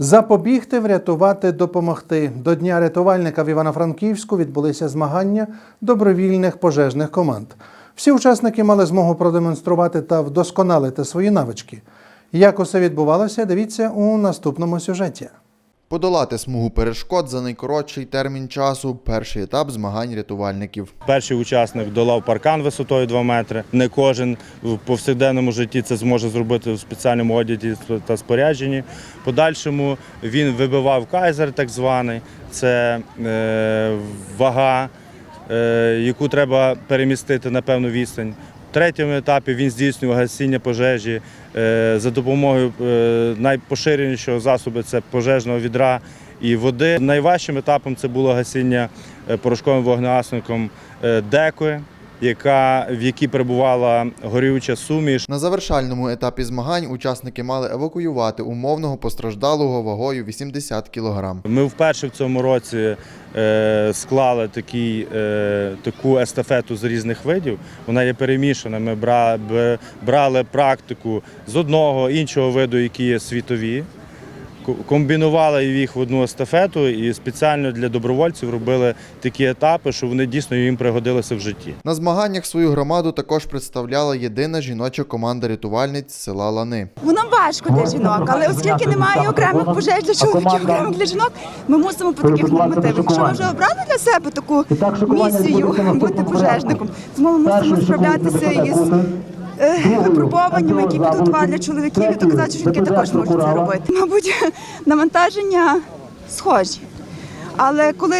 Запобігти, врятувати, допомогти. До Дня рятувальника в Івано-Франківську відбулися змагання добровільних пожежних команд. Всі учасники мали змогу продемонструвати та вдосконалити свої навички. Як усе відбувалося, дивіться у наступному сюжеті. Подолати смугу перешкод за найкоротший термін часу перший етап змагань рятувальників. Перший учасник долав паркан висотою 2 метри. Не кожен в повсякденному житті це зможе зробити в спеціальному одязі та спорядженні. Подальшому він вибивав кайзер, так званий. Це е, вага, е, яку треба перемістити на певну відстань. Третьому етапі він здійснював гасіння пожежі е, за допомогою е, найпоширенішого засобу це пожежного відра і води. Найважчим етапом це було гасіння е, порошковим вогнегасником декою, яка, в якій перебувала горюча суміш. На завершальному етапі змагань учасники мали евакуювати умовного постраждалого вагою 80 кг. Ми вперше в цьому році е, склали такий, е, таку естафету з різних видів. Вона є перемішана. Ми брали практику з одного іншого виду, які є світові. Ко- Комбінували їх в одну естафету і спеціально для добровольців робили такі етапи, що вони дійсно їм пригодилися в житті. На змаганнях свою громаду також представляла єдина жіноча команда рятувальниць села Лани. Воно важко для жінок, але оскільки немає окремих пожеж для чоловіків, окремих для жінок, ми мусимо по таких нормативах. Якщо ми вже обрали для себе таку місію бути пожежником, то ми мусимо справлятися із е, випробуваннями, які підготували для чоловіків, і доказати, що жінки також можуть це робити. Мабуть, навантаження схожі. Але коли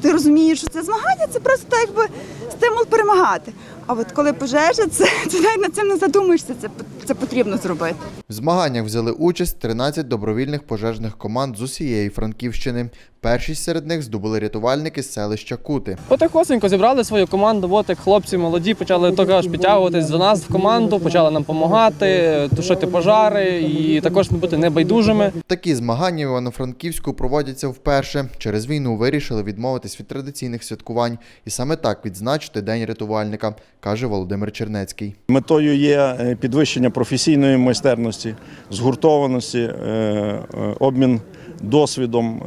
ти розумієш, що це змагання, це просто так якби стимул перемагати. А от коли пожежа, це, це навіть над цим не задумуєшся, це, це потрібно зробити. В змаганнях взяли участь 13 добровільних пожежних команд з усієї Франківщини. Першість серед них здобули рятувальники з селища Кути. Потихосенько зібрали свою команду. От як хлопці молоді почали також підтягуватись до нас в команду, почали нам допомагати, тушити пожари і також бути небайдужими. Такі змагання в Івано-Франківську проводяться вперше. Через війну вирішили відмовитись від традиційних святкувань і саме так відзначити День рятувальника, каже Володимир Чернецький. Метою є е, підвищення професійної майстерності, згуртованості, е, е, обмін досвідом,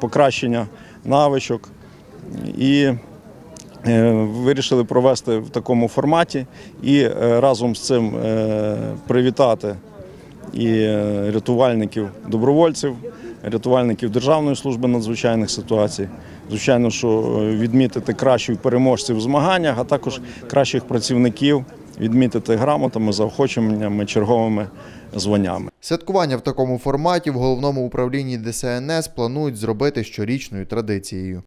покращення навичок. І вирішили провести в такому форматі і разом з цим привітати і рятувальників добровольців, рятувальників Державної служби надзвичайних ситуацій. Звичайно, що е, відмітити кращих переможців в змаганнях, а також кращих працівників відмітити грамотами, заохоченнями, черговими званнями. Святкування в такому форматі в головному управлінні ДСНС планують зробити щорічною традицією.